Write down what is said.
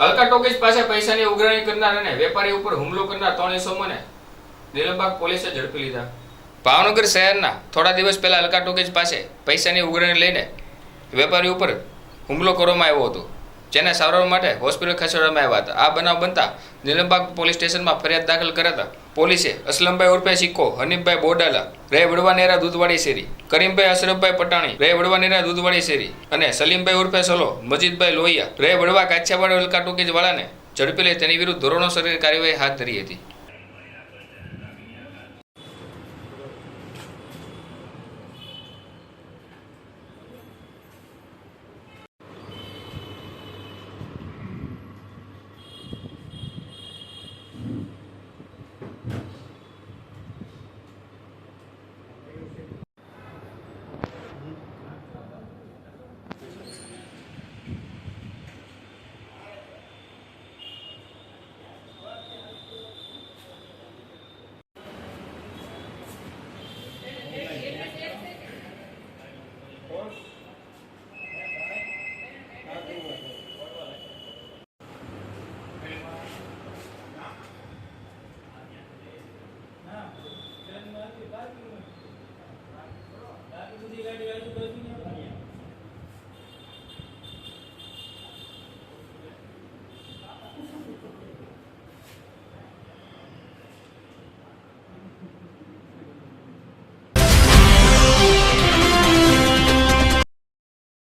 હલકા ટોકીજ પાસે પૈસાની ઉઘરાણી કરનાર અને વેપારી ઉપર હુમલો કરનાર ત્રણ ઇસમોને દિલબાગ પોલીસે ઝડપી લીધા. ભાવનગર શહેરના થોડા દિવસ પહેલા હલકા ટોકીજ પાસે પૈસાની ઉઘરાણી લઈને વેપારી ઉપર હુમલો કરવામાં આવ્યો હતો. જેને સારવાર માટે હોસ્પિટલ ખસેડવામાં આવ્યા હતા. આ બનાવ બનતા નિલમબાગ પોલીસ સ્ટેશનમાં ફરિયાદ દાખલ કરાતા પોલીસે અસલમભાઈ ઉર્ફે સિક્કો, હનીફભાઈ બોડાલા, રે વડવાનેરા દૂધવાડી શેરી, કરીમભાઈ અશરફભાઈ પટાણી, રે વડવાનેરા દૂધવાડી શેરી અને સલીમભાઈ ઉર્ફે સલો, મજીદભાઈ લોહિયા, રે વડવા કાછિયાવાડ હલકા ટોકીજ વાળાને ઝડપી લઈ તેની વિરુદ્ધ ધોરણોસર કાર્યવાહી હાથ ધરી હતી. Thank you.